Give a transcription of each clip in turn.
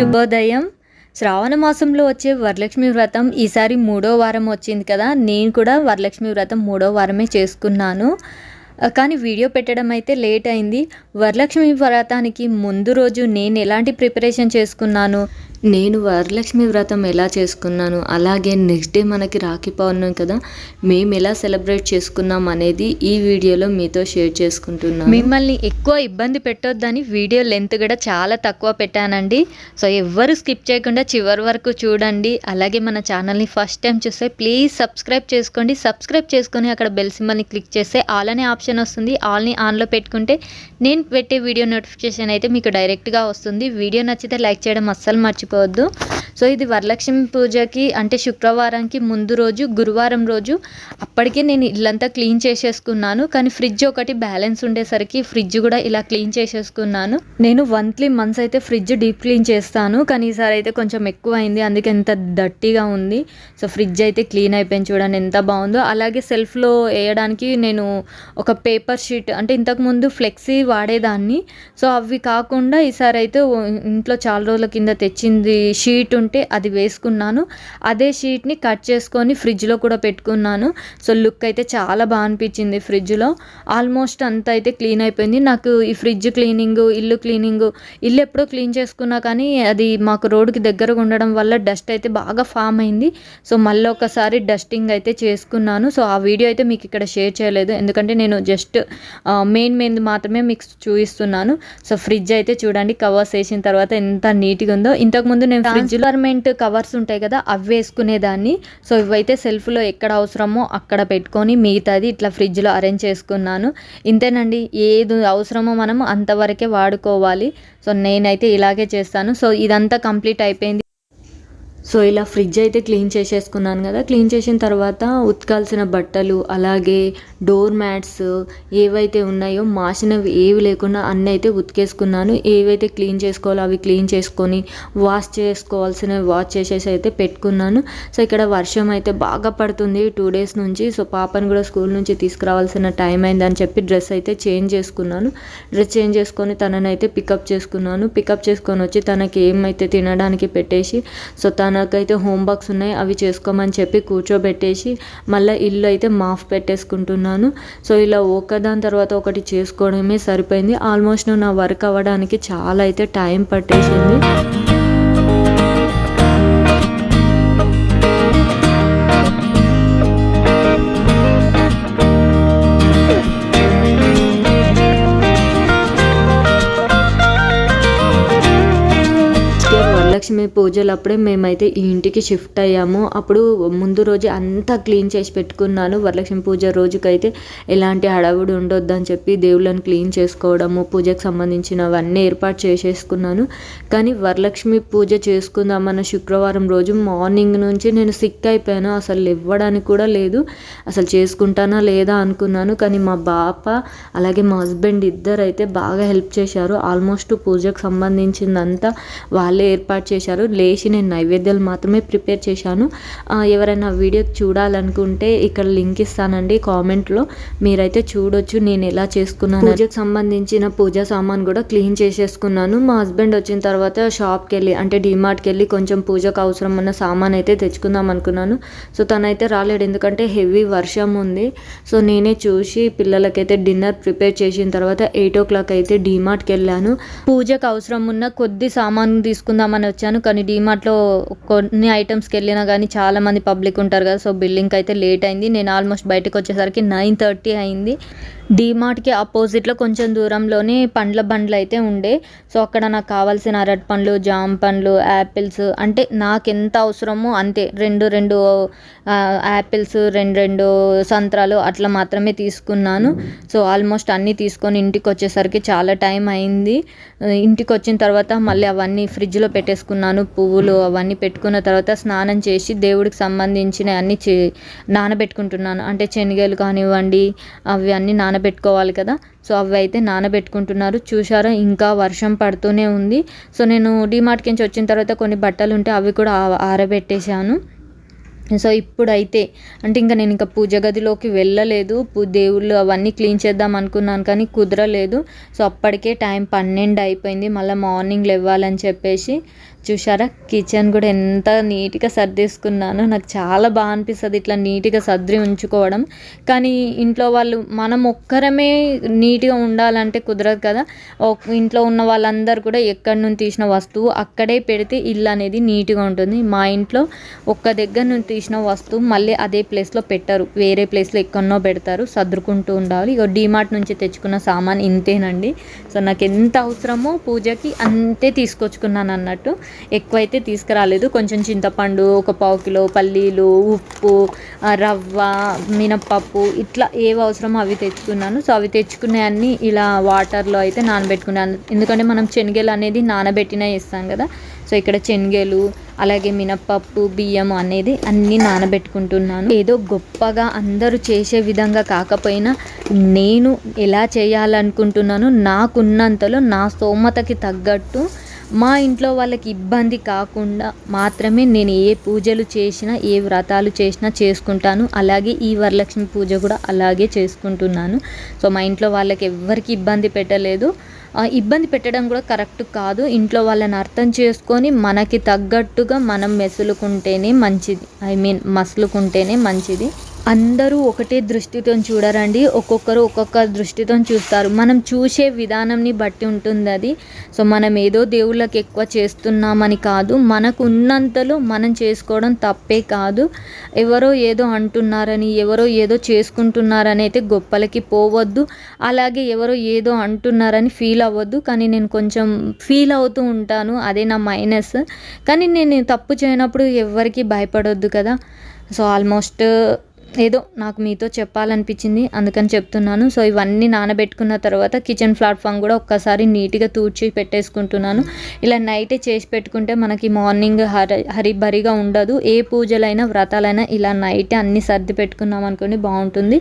శుభోదయం. శ్రావణ మాసంలో వచ్చే వరలక్ష్మి వ్రతం ఈసారి మూడో వారం వచ్చింది కదా. నేను కూడా వరలక్ష్మి వ్రతం మూడో వారమే చేసుకున్నాను. కానీ వీడియో పెట్టడం అయితే లేట్ అయింది. వరలక్ష్మి వ్రతానికి ముందు రోజు నేను ఎలాంటి ప్రిపరేషన్ చేసుకున్నాను? నేను వరలక్ష్మి వ్రతం ఎలా చేసుకున్నాను? అలాగే నెక్స్ట్ డే మనకి రాఖీ పౌర్ణమి కదా మేము ఎలా సెలబ్రేట్ చేసుకున్నాం అనేది ఈ వీడియోలో మీతో షేర్ చేసుకుంటున్నాను. మిమ్మల్ని ఎక్కువ ఇబ్బంది పెట్టొద్దని వీడియో లెంత్ కూడా చాలా తక్కువ పెట్టానండి. సో ఎవ్వరు స్కిప్ చేయకుండా చివరి వరకు చూడండి. అలాగే మన ఛానల్ని ఫస్ట్ టైం చూస్తే ప్లీజ్ సబ్స్క్రైబ్ చేసుకోండి. సబ్స్క్రైబ్ చేసుకొని అక్కడ బెల్ సింబల్ని క్లిక్ చేస్తే ఆల్ అనే ఆప్షన్ వస్తుంది. ఆల్ని ఆన్లో పెట్టుకుంటే నేను పెట్టే వీడియో నోటిఫికేషన్ అయితే మీకు డైరెక్ట్గా వస్తుంది. వీడియో నచ్చితే లైక్ చేయడం అస్సలు todo. సో ఇది వరలక్ష్మి పూజకి అంటే శుక్రవారానికి ముందు రోజు గురువారం రోజు. అప్పటికే నేను ఇల్లంతా క్లీన్ చేసేసుకున్నాను. కానీ ఫ్రిడ్జ్ ఒకటి బ్యాలెన్స్ ఉండేసరికి ఫ్రిడ్జ్ కూడా ఇలా క్లీన్ చేసేసుకున్నాను. నేను మంత్లీ మంత్స్ అయితే ఫ్రిడ్జ్ డీప్ క్లీన్ చేస్తాను. కానీ ఈసారి అయితే కొంచెం ఎక్కువ అయింది అందుకే ఎంత దట్టిగా ఉంది. సో ఫ్రిడ్జ్ అయితే క్లీన్ అయిపోయింది చూడండి ఎంత బాగుందో. అలాగే సెల్ఫ్లో వేయడానికి నేను ఒక పేపర్ షీట్ అంటే ఇంతకుముందు ఫ్లెక్సీ వాడేదాన్ని. సో అవి కాకుండా ఈసారి అయితే ఇంట్లో చాలా రోజుల కింద తెచ్చింది షీట్ ఉంటే అది వేసుకున్నాను. అదే షీట్ని కట్ చేసుకొని ఫ్రిడ్జ్లో కూడా పెట్టుకున్నాను. సో లుక్ అయితే చాలా బాగా అనిపించింది ఫ్రిడ్జ్లో. ఆల్మోస్ట్ అంతా అయితే క్లీన్ అయిపోయింది. నాకు ఈ ఫ్రిడ్జ్ క్లీనింగ్ ఇల్లు క్లీనింగ్ ఇల్లు ఎప్పుడో క్లీన్ చేసుకున్నా కానీ అది మాకు రోడ్డుకి దగ్గరగా ఉండడం వల్ల డస్ట్ అయితే బాగా ఫామ్ అయింది. సో మళ్ళీ ఒకసారి డస్టింగ్ అయితే చేసుకున్నాను. సో ఆ వీడియో అయితే మీకు ఇక్కడ షేర్ చేయలేదు. ఎందుకంటే నేను జస్ట్ మెయిన్ మెయిన్ మాత్రమే మీకు చూపిస్తున్నాను. సో ఫ్రిడ్జ్ అయితే చూడండి. కవర్స్ వేసిన తర్వాత ఎంత నీట్గా ఉందో. ఇంతకుముందు నేను ఫ్రిడ్జ్ గార్మెంట్ కవర్స్ ఉంటాయి కదా అవి వేసుకునేదాన్ని. సో ఇవైతే సెల్ఫ్లో ఎక్కడ అవసరమో అక్కడ పెట్టుకొని మిగతాది ఇట్లా ఫ్రిడ్జ్లో అరేంజ్ చేసుకున్నాను. ఇంతేనండి ఏది అవసరమో మనం అంతవరకే వాడుకోవాలి. సో నేనైతే ఇలాగే చేస్తాను. సో ఇదంతా కంప్లీట్ అయిపోయింది. సో ఇలా ఫ్రిడ్జ్ అయితే క్లీన్ చేసేసుకున్నాను కదా. క్లీన్ చేసిన తర్వాత ఉతకాల్సిన బట్టలు అలాగే డోర్ మ్యాట్స్ ఏవైతే ఉన్నాయో మాసినవి ఏవి లేకుండా అన్నీ అయితే ఉతికేసుకున్నాను. ఏవైతే క్లీన్ చేసుకోవాలో అవి క్లీన్ చేసుకొని వాష్ చేసుకోవాల్సినవి వాష్ చేసేసి అయితే పెట్టుకున్నాను. సో ఇక్కడ వర్షం అయితే బాగా పడుతుంది టూ డేస్ నుంచి. సో పాపను కూడా స్కూల్ నుంచి తీసుకురావాల్సిన టైం అయిందని చెప్పి డ్రెస్ అయితే చేంజ్ చేసుకున్నాను. డ్రెస్ చేంజ్ చేసుకొని తననైతే పికప్ చేసుకున్నాను. పికప్ చేసుకొని వచ్చి తనకి ఏమైతే తినడానికి పెట్టేసి సో తను నాకైతే హోంవర్క్స్ ఉన్నాయి అవి చేసుకోమని చెప్పి కూర్చోబెట్టేసి మళ్ళీ ఇల్లు అయితే మాఫ్ పెట్టేసుకుంటున్నాను. సో ఇలా ఒకదాని తర్వాత ఒకటి చేసుకోవడమే సరిపోయింది. ఆల్మోస్ట్ నా వర్క్ అవ్వడానికి చాలా అయితే టైం పట్టేసింది. వరలక్ష్మి పూజలు అప్పుడే మేమైతే ఈ ఇంటికి షిఫ్ట్ అయ్యాము. అప్పుడు ముందు రోజు అంతా క్లీన్ చేసి పెట్టుకున్నాను. వరలక్ష్మి పూజ రోజుకైతే ఎలాంటి హడావుడి ఉండొద్దు అని చెప్పి దేవుళ్ళని క్లీన్ చేసుకోవడము పూజకు సంబంధించినవన్నీ ఏర్పాటు చేసేసుకున్నాను. కానీ వరలక్ష్మి పూజ చేసుకుందామన్న శుక్రవారం రోజు మార్నింగ్ నుంచి నేను సిక్ అయిపోయాను. అసలు ఇవ్వడానికి కూడా లేదు. అసలు చేసుకుంటానా లేదా అనుకున్నాను. కానీ మా బాప అలాగే మా హస్బెండ్ ఇద్దరు అయితే బాగా హెల్ప్ చేశారు. ఆల్మోస్ట్ పూజకు సంబంధించిందంతా వాళ్ళే ఏర్పాటు చేశారు. లేచి నేను నైవేద్యాలు మాత్రమే ప్రిపేర్ చేశాను. ఎవరైనా వీడియో చూడాలనుకుంటే ఇక్కడ లింక్ ఇస్తానండి కామెంట్లో. మీరైతే చూడొచ్చు నేను ఎలా చేసుకున్నాను. పూజకు సంబంధించిన పూజా సామాన్ కూడా క్లీన్ చేసేసుకున్నాను. మా హస్బెండ్ వచ్చిన తర్వాత షాప్కి వెళ్ళి అంటే డిమార్ట్కి వెళ్ళి కొంచెం పూజకు అవసరం ఉన్న సామాన్ అయితే తెచ్చుకుందాం అనుకున్నాను. సో తనైతే రాలేడు. ఎందుకంటే హెవీ వర్షం ఉంది. సో నేనే చూసి పిల్లలకైతే డిన్నర్ ప్రిపేర్ చేసిన తర్వాత ఎయిట్ ఓ క్లాక్ అయితే డిమార్ట్కి వెళ్ళాను పూజకు అవసరం ఉన్న కొద్ది సామాన్ తీసుకుందామని వచ్చాను. కానీ డిమార్ట్లో కొన్ని ఐటమ్స్కి వెళ్ళినా కానీ చాలా మంది పబ్లిక్ ఉంటారు కదా సో బిల్లింగ్కి అయితే లేట్ అయింది. నేను ఆల్మోస్ట్ బయటకు వచ్చేసరికి నైన్ థర్టీ అయింది. డిమార్ట్కి ఆపోజిట్లో కొంచెం దూరంలోనే పండ్ల బండ్లు అయితే ఉండే. సో అక్కడ నాకు కావాల్సిన అరటి పండ్లు జామ పండ్లు యాపిల్స్ అంటే నాకు ఎంత అవసరమో అంతే. రెండు రెండు యాపిల్స్ రెండు రెండు సంత్రాలు అట్లా మాత్రమే తీసుకున్నాను. సో ఆల్మోస్ట్ అన్నీ తీసుకొని ఇంటికి వచ్చేసరికి చాలా టైం అయింది. ఇంటికి వచ్చిన తర్వాత మళ్ళీ అవన్నీ ఫ్రిడ్జ్లో పెట్టేసుకున్నాను. పువ్వులు అవన్నీ పెట్టుకున్న తర్వాత స్నానం చేసి దేవుడికి సంబంధించిన అన్ని చే నానబెట్టుకుంటున్నాను. అంటే శనగలు కానివ్వండి అవి అన్నీ నానబెట్టుకోవాలి కదా. సో అవి అయితే నానబెట్టుకుంటున్నారు. చూసారా ఇంకా వర్షం పడుతూనే ఉంది. సో నేను డిమార్ట్కి నుంచి వచ్చిన తర్వాత కొన్ని బట్టలు ఉంటే అవి కూడా ఆ- ఆరబెట్టేశాను. సో ఇప్పుడైతే అంటే ఇంకా నేను ఇంకా పూజ గదిలోకి వెళ్ళలేదు. పూ దేవుళ్ళు అవన్నీ క్లీన్ చేద్దాం అనుకున్నాను కానీ కుదరలేదు. సో అప్పటికే టైం పన్నెండు అయిపోయింది. మళ్ళీ మార్నింగ్ లేవ్వాలని చెప్పేసి. చూసారా కిచెన్ కూడా ఎంత నీట్గా సర్దేసుకున్నానో నాకు చాలా బాగా అనిపిస్తుంది ఇట్లా నీట్గా సర్ది ఉంచుకోవడం. కానీ ఇంట్లో వాళ్ళు మనం ఒక్కరమే నీట్గా ఉండాలంటే కుదరదు కదా. ఇంట్లో ఉన్న వాళ్ళందరూ కూడా ఎక్కడి నుంచి తీసిన వస్తువు అక్కడే పెడితే ఇల్లు అనేది నీట్గా ఉంటుంది. మా ఇంట్లో ఒక్క దగ్గర నుంచి తీసిన వస్తువు మళ్ళీ అదే ప్లేస్లో పెట్టరు. వేరే ప్లేస్లో ఎక్కడనో పెడతారు. సర్దుకుంటూ ఉండాలి. ఇక డీమార్ట్ నుంచి తెచ్చుకున్న సామాన్ ఇంతేనండి. సో నాకు ఎంత అవసరమో పూజకి అంతే తీసుకొచ్చుకున్నాను అన్నట్టు. ఎక్కువైతే తీసుకురాలేదు. కొంచెం చింతపండు ఒక పావు కిలో పల్లీలు ఉప్పు రవ్వ మినప్పప్పు ఇట్లా ఏవి అవసరమో అవి తెచ్చుకున్నాను. సో అవి తెచ్చుకునే ఇలా వాటర్లో అయితే నానబెట్టుకున్నాను. ఎందుకంటే మనం శనగలు అనేది నానబెట్టినా వేస్తాం కదా. సో ఇక్కడ శనగలు అలాగే మినప్పప్పు బియ్యం అనేది అన్నీ నానబెట్టుకుంటున్నాను. ఏదో గొప్పగా అందరూ చేసే విధంగా కాకపోయినా నేను ఎలా చేయాలనుకుంటున్నానో నాకున్నంతలో నా స్తోమతకి తగ్గట్టు మా ఇంట్లో వాళ్ళకి ఇబ్బంది కాకుండా మాత్రమే నేను ఏ పూజలు చేసినా ఏ వ్రతాలు చేసినా చేసుకుంటాను. అలాగే ఈ వరలక్ష్మి పూజ కూడా అలాగే చేసుకుంటున్నాను. సో మా ఇంట్లో వాళ్ళకి ఎవ్వరికి ఇబ్బంది పెట్టలేదు. ఆ, ఇబ్బంది పెట్టడం కూడా కరెక్ట్ కాదు. ఇంట్లో వాళ్ళని అర్థం చేసుకొని మనకి తగ్గట్టుగా మనం మెసులుకుంటేనే మంచిది. ఐ మీన్ మసులుకుంటేనే మంచిది. అందరూ ఒకటే దృష్టితో చూడరండి. ఒక్కొక్కరు ఒక్కొక్క దృష్టితో చూస్తారు. మనం చూసే విధానంని బట్టి ఉంటుంది అది సో మనం ఏదో దేవుళ్ళకి ఎక్కువ చేస్తున్నామని కాదు. మనకు ఉన్నంతలో మనం చేసుకోవడం తప్పే కాదు. ఎవరో ఏదో అంటున్నారని ఎవరో ఏదో చేసుకుంటున్నారని అయితే గొప్పలకి పోవద్దు. అలాగే ఎవరో ఏదో అంటున్నారని ఫీల్ అవ్వద్దు. కానీ నేను కొంచెం ఫీల్ అవుతూ ఉంటాను. అదే నా మైనస్ కానీ నేను తప్పు చేయనప్పుడు ఎవరికి భయపడొద్దు కదా. సో ఆల్మోస్ట్ ఏదో నాకు మీతో చెప్పాలనిపించింది అందుకని చెప్తున్నాను. సో ఇవన్నీ నానబెట్టుకున్న తర్వాత కిచెన్ ప్లాట్ఫామ్ కూడా ఒక్కసారి నీట్గా తూడ్చి పెట్టేసుకుంటున్నాను. ఇలా నైటే చేసి పెట్టుకుంటే మనకి మార్నింగ్ హరి హరిబరిగా ఉండదు. ఏ పూజలైనా వ్రతాలైనా ఇలా నైటే అన్ని సర్ది పెట్టుకున్నాం అనుకోండి బాగుంటుంది.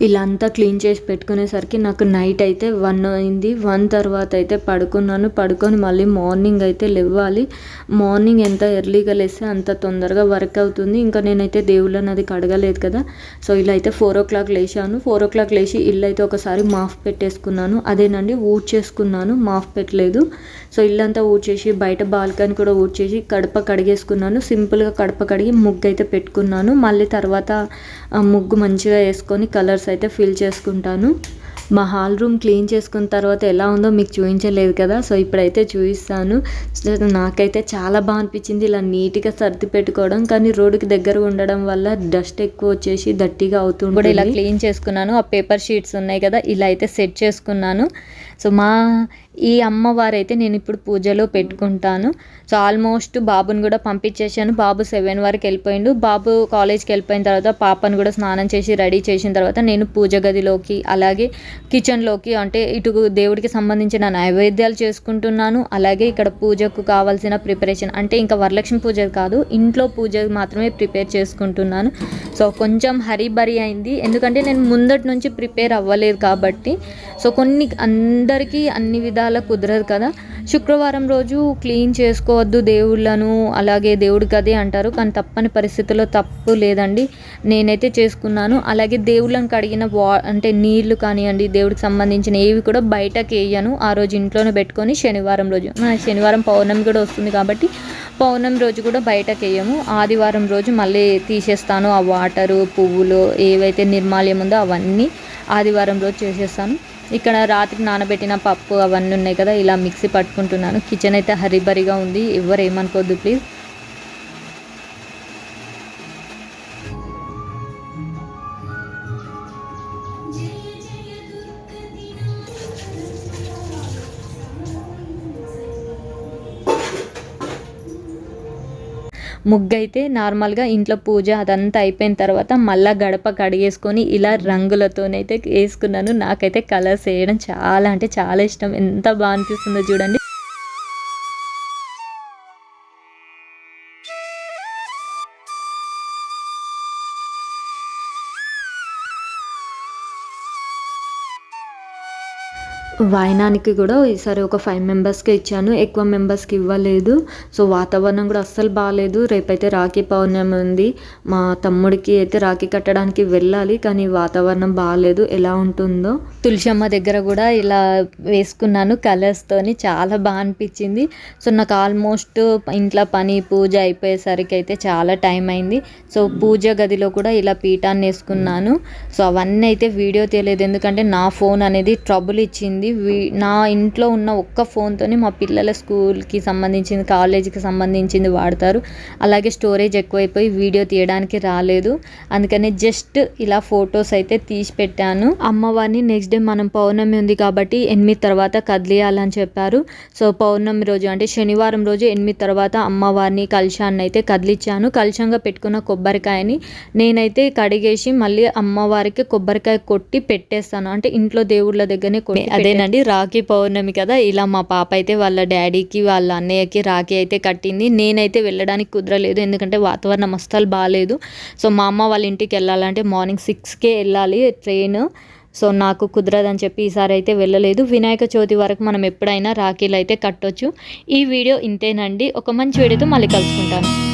ఇలా అంతా క్లీన్ చేసి పెట్టుకునేసరికి నాకు నైట్ అయితే వన్ అయింది. వన్ తర్వాత అయితే పడుకున్నాను. పడుకొని మళ్ళీ మార్నింగ్ అయితే లేవాలి. మార్నింగ్ ఎంత ఎర్లీగా లేస్తే అంత తొందరగా వర్క్ అవుతుంది. ఇంకా నేనైతే దేవుళ్ళని అది కడగలేదు కదా. సో ఇలా అయితే ఫోర్ ఓ క్లాక్ లేచాను. ఫోర్ ఓ క్లాక్ లేచి ఇల్లు అయితే ఒకసారి మాఫ్ పెట్టేసుకున్నాను. అదేనండి ఊడ్చేసుకున్నాను మాఫ్ పెట్టలేదు. సో ఇల్లంతా ఊడ్చేసి బయట బాల్కనీ కూడా ఊడ్చేసి కడప కడిగేసుకున్నాను. సింపుల్గా కడప కడిగి ముగ్గు అయితే పెట్టుకున్నాను. మళ్ళీ తర్వాత ఆ ముగ్గు మంచిగా వేసుకొని కలర్స్ అయితే ఫిల్ చేసుకుంటాను. మా హాల్ రూమ్ క్లీన్ చేసుకున్న తర్వాత ఎలా ఉందో మీకు చూపించలేదు కదా సో ఇప్పుడైతే చూపిస్తాను. నాకైతే చాలా బాగా అనిపించింది ఇలా నీట్గా సర్ది పెట్టుకోవడం. కానీ రోడ్డుకి దగ్గర ఉండడం వల్ల డస్ట్ ఎక్కువ వచ్చేసి దట్టిగా అవుతుంది కూడా ఇలా క్లీన్ చేసుకున్నాను. ఆ పేపర్ షీట్స్ ఉన్నాయి కదా ఇలా అయితే సెట్ చేసుకున్నాను. సో మా ఈ అమ్మవారు అయితే నేను ఇప్పుడు పూజలో పెట్టుకుంటాను. సో ఆల్మోస్ట్ బాబుని కూడా పంపించేశాను. బాబు సెవెన్ వరకు వెళ్ళిపోయిండు. బాబు కాలేజ్కి వెళ్ళిపోయిన తర్వాత పాపను కూడా స్నానం చేసి రెడీ చేసిన తర్వాత నేను పూజ గదిలోకి అలాగే కిచెన్లోకి అంటే ఇటు దేవుడికి సంబంధించిన నైవేద్యాలు చేసుకుంటున్నాను. అలాగే ఇక్కడ పూజకు కావాల్సిన ప్రిపరేషన్ అంటే ఇంకా వరలక్ష్మి పూజ కాదు ఇంట్లో పూజ మాత్రమే ప్రిపేర్ చేసుకుంటున్నాను. సో కొంచెం హరిబరి అయింది. ఎందుకంటే నేను ముందటి నుంచి ప్రిపేర్ అవ్వలేదు కాబట్టి. సో కొన్ని అందరికీ అన్ని విధాలు కుదరదు కదా. శుక్రవారం రోజు క్లీన్ చేసుకోవద్దు దేవుళ్ళను అలాగే దేవుడికి అదే అంటారు కానీ తప్పని పరిస్థితుల్లో తప్పు లేదండి. నేనైతే చేసుకున్నాను. అలాగే దేవుళ్ళని కడిగిన వా అంటే నీళ్ళు కానివ్వండి దేవుడికి సంబంధించిన ఏవి కూడా బయటకి వేయను. ఆ రోజు ఇంట్లోనే పెట్టుకొని శనివారం రోజు మన శనివారం పౌర్ణమి కూడా వస్తుంది కాబట్టి పౌర్ణమి రోజు కూడా బయటకు వేయము. ఆదివారం రోజు మళ్ళీ తీసేస్తాను ఆ వాటరు పువ్వులు ఏవైతే నిర్మాల్యం ఉందో అవన్నీ ఆదివారం రోజు చేసేస్తాను. ఇక్కడ రాత్రికి నానబెట్టిన పప్పు అవన్నీ ఉన్నాయి కదా ఇలా మిక్సీ పట్టుకుంటున్నాను. కిచెన్ అయితే హరిబరిగా ఉంది. ఎవరు ఏమనుకోవద్దు ప్లీజ్ ముగ్గు అయితే నార్మల్గా ఇంట్లో పూజ అదంతా అయిపోయిన తర్వాత మళ్ళీ గడప కడిగేసుకొని ఇలా రంగులతోనైతే వేసుకున్నాను. నాకైతే కలర్స్ వేయడం చాలా అంటే చాలా ఇష్టం. ఎంత బాగా అనిపిస్తుందో చూడండి. వాయినానికి కూడా ఈసారి ఒక ఫైవ్ మెంబర్స్కే ఇచ్చాను. ఎక్కువ మెంబర్స్కి ఇవ్వలేదు. సో వాతావరణం కూడా అస్సలు బాగాలేదు రేపైతే రాఖీ పౌర్ణమి ఉంది. మా తమ్ముడికి అయితే రాఖీ కట్టడానికి వెళ్ళాలి కానీ వాతావరణం బాగాలేదు ఎలా ఉంటుందో. తులసమ్మ దగ్గర కూడా ఇలా వేసుకున్నాను కలర్స్తోని చాలా బాగా అనిపించింది. సో నాకు ఆల్మోస్ట్ ఇంట్లో పని పూజ అయిపోయేసరికి అయితే చాలా టైం అయింది. సో పూజ గదిలో కూడా ఇలా పీఠాన్ని వేసుకున్నాను. సో అవన్నీ అయితే వీడియో తీయలేదు ఎందుకంటే నా ఫోన్ అనేది ట్రబుల్ ఇచ్చింది. నా ఇంట్లో ఉన్న ఒక్క ఫోన్తోనే మా పిల్లల స్కూల్కి సంబంధించింది కాలేజీకి సంబంధించింది వాడతారు. అలాగే స్టోరేజ్ ఎక్కువైపోయి వీడియో తీయడానికి రాలేదు. అందుకని జస్ట్ ఇలా ఫొటోస్ అయితే తీసి పెట్టాను అమ్మవారిని నెక్స్ట్ డే మనం పౌర్ణమి ఉంది కాబట్టి ఎనిమిది తర్వాత కదిలియాలని చెప్పారు. సో పౌర్ణమి రోజు అంటే శనివారం రోజు ఎనిమిది తర్వాత అమ్మవారిని కలశాన్ని అయితే కదిలిచ్చాను. కలశంగా పెట్టుకున్న కొబ్బరికాయని నేనైతే కడిగేసి మళ్ళీ అమ్మవారికి కొబ్బరికాయ కొట్టి పెట్టేస్తాను. అంటే ఇంట్లో దేవుళ్ళ దగ్గరనే కొట్టి అండి రాఖీ పౌర్ణమి కదా ఇలా మా పాప అయితే వాళ్ళ డాడీకి వాళ్ళ అన్నయ్యకి రాఖీ అయితే కట్టింది. నేనైతే వెళ్ళడానికి కుదరలేదు ఎందుకంటే వాతావరణం అస్సలు బాగాలేదు సో మా అమ్మ వాళ్ళ ఇంటికి వెళ్ళాలంటే మార్నింగ్ సిక్స్కే వెళ్ళాలి ట్రైన్. సో నాకు కుదరదని చెప్పి ఈసారి అయితే వెళ్ళలేదు. వినాయక చవితి వరకు మనం ఎప్పుడైనా రాఖీలు అయితే కట్టొచ్చు. ఈ వీడియో ఇంతేనండి. ఒక మంచి వీడియోతో మళ్ళీ కలుసుకుంటాను.